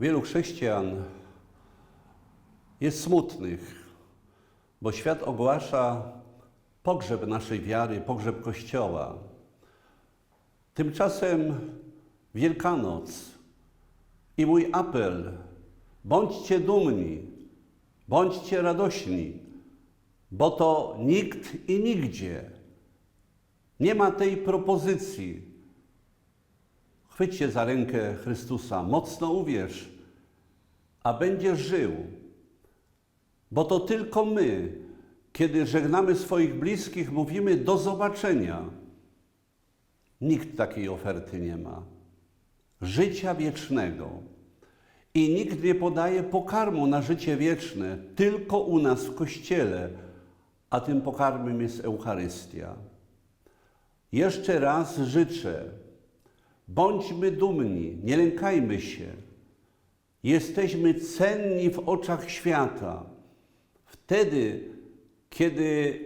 Wielu chrześcijan jest smutnych, bo świat ogłasza pogrzeb naszej wiary, pogrzeb Kościoła. Tymczasem Wielkanoc i mój apel: bądźcie dumni, bądźcie radośni, bo to nikt i nigdzie nie ma tej propozycji. Chwyć się za rękę Chrystusa, mocno uwierz, a będziesz żył. Bo to tylko my, kiedy żegnamy swoich bliskich, mówimy do zobaczenia. Nikt takiej oferty nie ma. Życia wiecznego. I nikt nie podaje pokarmu na życie wieczne, tylko u nas w Kościele, a tym pokarmem jest Eucharystia. Jeszcze raz życzę, bądźmy dumni, nie lękajmy się. Jesteśmy cenni w oczach świata. Wtedy, kiedy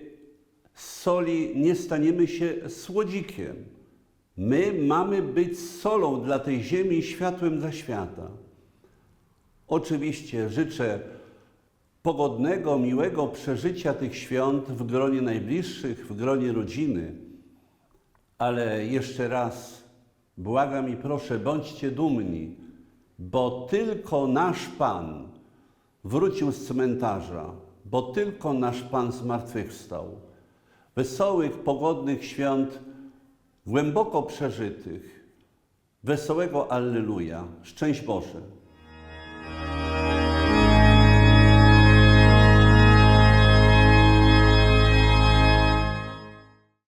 z soli nie staniemy się słodzikiem. My mamy być solą dla tej ziemi i światłem dla świata. Oczywiście życzę pogodnego, miłego przeżycia tych świąt w gronie najbliższych, w gronie rodziny. Ale jeszcze raz błagam i proszę, bądźcie dumni, bo tylko nasz Pan wrócił z cmentarza, bo tylko nasz Pan zmartwychwstał. Wesołych, pogodnych świąt, głęboko przeżytych. Wesołego Alleluja. Szczęść Boże.